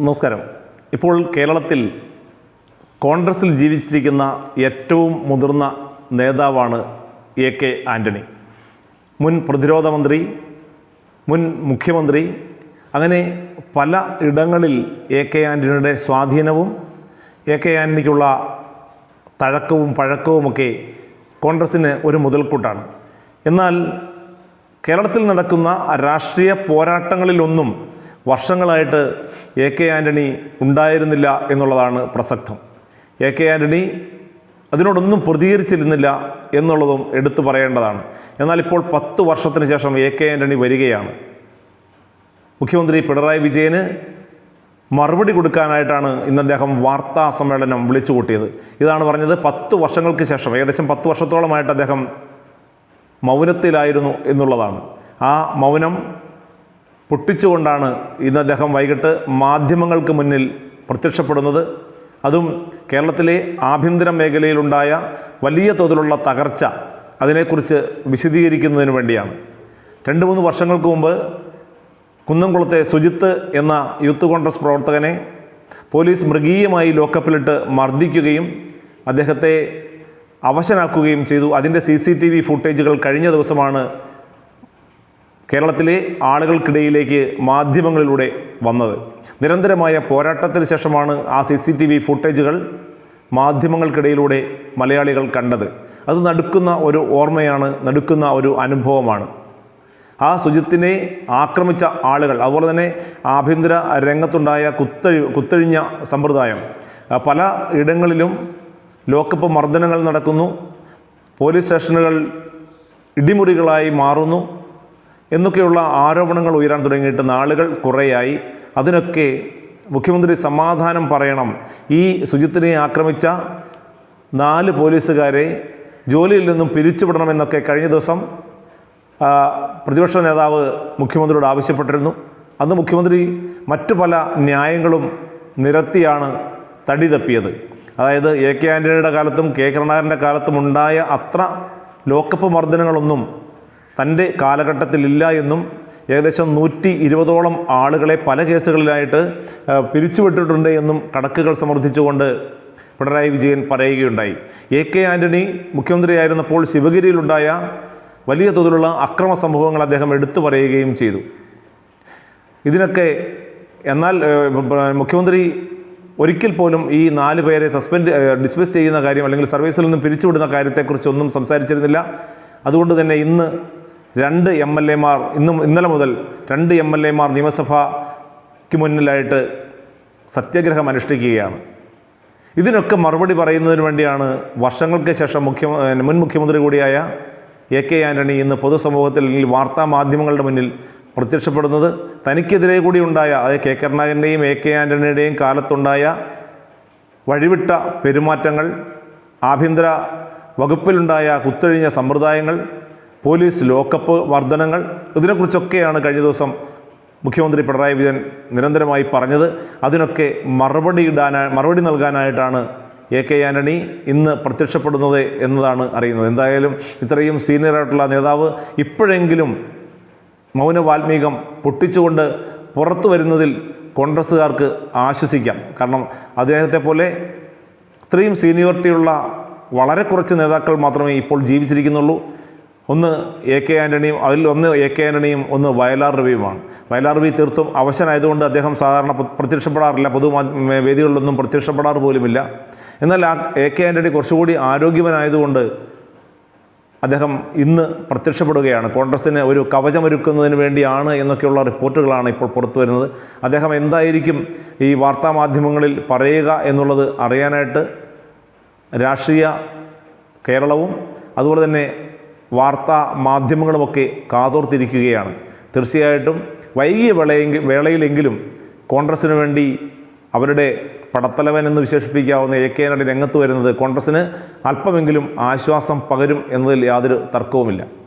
നമസ്കാരം. ഇപ്പോൾ കേരളത്തിൽ കോൺഗ്രസിൽ ജീവിച്ചിരിക്കുന്ന ഏറ്റവും മുതിർന്ന നേതാവാണ് എ കെ ആന്റണി മുൻ പ്രതിരോധ മന്ത്രി മുൻ മുഖ്യമന്ത്രി അങ്ങനെ പല ഇടങ്ങളിൽ എ കെ ആന്റണിയുടെ സ്വാധീനവും എ കെ ആന്റണിക്കുള്ള തഴക്കവും പഴക്കവുമൊക്കെ കോൺഗ്രസ്സിന് ഒരു മുതൽക്കൂട്ടാണ്. എന്നാൽ കേരളത്തിൽ നടക്കുന്ന രാഷ്ട്രീയ പോരാട്ടങ്ങളിലൊന്നും വർഷങ്ങളായിട്ട് എ കെ ആന്റണി ഉണ്ടായിരുന്നില്ല എന്നുള്ളതാണ് പ്രസക്തം. എ കെ ആന്റണി അതിനോടൊന്നും പ്രതികരിച്ചിരുന്നില്ല എന്നുള്ളതും എടുത്തു പറയേണ്ടതാണ്. എന്നാൽ ഇപ്പോൾ പത്ത് വർഷത്തിന് ശേഷം എ കെ ആന്റണി വരികയാണ്. മുഖ്യമന്ത്രി പിണറായി വിജയന് മറുപടി കൊടുക്കാനായിട്ടാണ് ഇന്ന് അദ്ദേഹം വാർത്താ സമ്മേളനം വിളിച്ചു കൂട്ടിയത് ഇതാണ് പറഞ്ഞത് പത്ത് വർഷങ്ങൾക്ക് ശേഷം ഏകദേശം പത്ത് വർഷത്തോളമായിട്ട് അദ്ദേഹം മൗനത്തിലായിരുന്നു എന്നുള്ളതാണ്. ആ മൗനം പൊട്ടിച്ചുകൊണ്ടാണ് ഇന്ന് അദ്ദേഹം വൈകിട്ട് മാധ്യമങ്ങൾക്ക് മുന്നിൽ പ്രത്യക്ഷപ്പെടുന്നത്. അതും കേരളത്തിലെ ആഭ്യന്തര മേഖലയിലുണ്ടായ വലിയ തോതിലുള്ള തകർച്ച അതിനെക്കുറിച്ച് വിശദീകരിക്കുന്നതിന് വേണ്ടിയാണ്. രണ്ട് മൂന്ന് വർഷങ്ങൾക്ക് മുമ്പ് കുന്നംകുളത്തെ സുജിത്ത് എന്ന യൂത്ത് കോൺഗ്രസ് പ്രവർത്തകനെ പോലീസ് മൃഗീയമായി ലോക്കപ്പിലിട്ട് മർദ്ദിക്കുകയും അദ്ദേഹത്തെ അവശനാക്കുകയും ചെയ്തു. അതിന്റെ സി സി ടി വി ഫുട്ടേജുകൾ കഴിഞ്ഞ ദിവസമാണ് കേരളത്തിലെ ആളുകൾക്കിടയിലേക്ക് മാധ്യമങ്ങളിലൂടെ വന്നത്. നിരന്തരമായ പോരാട്ടത്തിന് ശേഷമാണ് ആ സി സി ടി വി ഫുട്ടേജുകൾ മാധ്യമങ്ങൾക്കിടയിലൂടെ മലയാളികൾ കണ്ടത്. അത് നടുക്കുന്ന ഒരു ഓർമ്മയാണ് നടുക്കുന്ന ഒരു അനുഭവമാണ്. ആ സുജിത്തിനെ ആക്രമിച്ച ആളുകൾ അതുപോലെ തന്നെ ആഭ്യന്തര രംഗത്തുണ്ടായ കുത്തഴി കുത്തഴിഞ്ഞ സമ്പ്രദായം പല ഇടങ്ങളിലും ലോക്കപ്പ് മർദ്ദനങ്ങൾ നടക്കുന്നു പോലീസ് സ്റ്റേഷനുകൾ ഇടിമുറികളായി മാറുന്നു എന്നൊക്കെയുള്ള ആരോപണങ്ങൾ ഉയരാൻ തുടങ്ങിയിട്ട് നാളുകൾ കുറേയായി. അതിനൊക്കെ മുഖ്യമന്ത്രി സമാധാനം പറയണം. ഈ സുജിത്തിനെ ആക്രമിച്ച നാല് പോലീസുകാരെ ജോലിയിൽ നിന്നും പിരിച്ചുവിടണമെന്നൊക്കെ കഴിഞ്ഞ ദിവസം പ്രതിപക്ഷ നേതാവ് മുഖ്യമന്ത്രിയോട് ആവശ്യപ്പെട്ടിരുന്നു. അന്ന് മുഖ്യമന്ത്രി മറ്റു പല ന്യായങ്ങളും നിരത്തിയാണ് തടി തപ്പിയത്. അതായത് എ കെ ആന്റണിയുടെ കാലത്തും കെ കരുണാകരന്റെ കാലത്തും ഉണ്ടായ അത്ര ലോക്കപ്പ് മർദ്ദനങ്ങളൊന്നും തന്റെ കാലഘട്ടത്തിലില്ല എന്നും ഏകദേശം നൂറ്റി ഇരുപതോളം ആളുകളെ പല കേസുകളിലായിട്ട് പിരിച്ചുവിട്ടിട്ടുണ്ട് എന്നും കണക്കുകൾ സമർത്ഥിച്ചുകൊണ്ട് പിണറായി വിജയൻ പറയുകയുണ്ടായി. എ കെ ആന്റണി മുഖ്യമന്ത്രിയായിരുന്നപ്പോൾ ശിവഗിരിയിലുണ്ടായ വലിയ തോതിലുള്ള അക്രമ സംഭവങ്ങൾ അദ്ദേഹം എടുത്തു പറയുകയും ചെയ്തു. ഇതിനൊക്കെ എന്നാൽ മുഖ്യമന്ത്രി ഒരിക്കൽ പോലും ഈ നാല് പേരെ സസ്പെൻഡ് ഡിസ്മിസ് ചെയ്യുന്ന കാര്യം അല്ലെങ്കിൽ സർവീസിൽ നിന്നും പിരിച്ചുവിടുന്ന കാര്യത്തെക്കുറിച്ചൊന്നും സംസാരിച്ചിരുന്നില്ല. അതുകൊണ്ട് തന്നെ ഇന്ന് രണ്ട് എം എൽ എമാർ ഇന്നും ഇന്നലെ മുതൽ രണ്ട് എം എൽ എമാർ നിയമസഭയ്ക്ക് മുന്നിലായിട്ട് സത്യാഗ്രഹം അനുഷ്ഠിക്കുകയാണ്. ഇതിനൊക്കെ മറുപടി പറയുന്നതിന് വേണ്ടിയാണ് വർഷങ്ങൾക്ക് ശേഷം മുഖ്യ മുൻ മുഖ്യമന്ത്രി കൂടിയായ എ കെ ആന്റണി ഇന്ന് പൊതുസമൂഹത്തിൽ അല്ലെങ്കിൽ വാർത്താ മാധ്യമങ്ങളുടെ മുന്നിൽ പ്രത്യക്ഷപ്പെടുന്നത്. തനിക്കെതിരെ കൂടി ഉണ്ടായ അതായത് കെ കരുണാകരന്റെയും എ കെ ആന്റണിയുടെയും കാലത്തുണ്ടായ വഴിവിട്ട പെരുമാറ്റങ്ങൾ ആഭ്യന്തര വകുപ്പിലുണ്ടായ കുത്തൊഴിഞ്ഞ സമ്പ്രദായങ്ങൾ പോലീസ് ലോക്കപ്പ് വർധനങ്ങൾ ഇതിനെക്കുറിച്ചൊക്കെയാണ് കഴിഞ്ഞ ദിവസം മുഖ്യമന്ത്രി പിണറായി വിജയൻ നിരന്തരമായി പറഞ്ഞത്. അതിനൊക്കെ മറുപടി ഇടാനാ മറുപടി നൽകാനായിട്ടാണ് എ കെ ആന്റണി ഇന്ന് പ്രത്യക്ഷപ്പെടുന്നത് എന്നതാണ് അറിയുന്നത്. എന്തായാലും ഇത്രയും സീനിയറായിട്ടുള്ള നേതാവ് ഇപ്പോഴെങ്കിലും മൗന വാൽമീകം പൊട്ടിച്ചുകൊണ്ട് പുറത്തു വരുന്നതിൽ കോൺഗ്രസ്സുകാർക്ക് ആശ്വസിക്കാം. കാരണം അദ്ദേഹത്തെ പോലെ ഇത്രയും സീനിയോറിറ്റിയുള്ള വളരെ കുറച്ച് നേതാക്കൾ മാത്രമേ ഇപ്പോൾ ജീവിച്ചിരിക്കുന്നുള്ളൂ. ഒന്ന് എ കെ ആന്റണിയും അതിൽ ഒന്ന് എ കെ ആന്റണിയും ഒന്ന് വയലാർ രവിയുമാണ്. വയലാർ രവി തീർത്തും അവശനായതുകൊണ്ട് അദ്ദേഹം സാധാരണ പ്ര- പ്രത്യക്ഷപ്പെടാറില്ല. പൊതു വേദികളിലൊന്നും പ്രത്യക്ഷപ്പെടാറ് പോലുമില്ല. എന്നാൽ ആ എ കെ ആന്റണി കുറച്ചുകൂടി ആരോഗ്യവനായതുകൊണ്ട് അദ്ദേഹം ഇന്ന് പ്രത്യക്ഷപ്പെടുകയാണ്. കോൺഗ്രസ്സിന് ഒരു കവചമൊരുക്കുന്നതിന് വേണ്ടിയാണ് എന്നൊക്കെയുള്ള റിപ്പോർട്ടുകളാണ് ഇപ്പോൾ പുറത്തു വരുന്നത്. അദ്ദേഹം എന്തായിരിക്കും ഈ വാർത്താമാധ്യമങ്ങളിൽ പറയുക എന്നുള്ളത് അറിയാനായിട്ട് രാഷ്ട്രീയ കേരളവും അതുപോലെ തന്നെ വാർത്താ മാധ്യമങ്ങളുമൊക്കെ കാതോർത്തിരിക്കുകയാണ്. തീർച്ചയായിട്ടും വൈകിയ വേളയെങ്കിൽ വേളയിലെങ്കിലും കോൺഗ്രസ്സിന് വേണ്ടി അവരുടെ പടത്തലവൻ എന്ന് വിശേഷിപ്പിക്കാവുന്ന എ കെ രംഗത്ത് വരുന്നത് കോൺഗ്രസ്സിന് അല്പമെങ്കിലും ആശ്വാസം പകരും എന്നതിൽ യാതൊരു തർക്കവുമില്ല.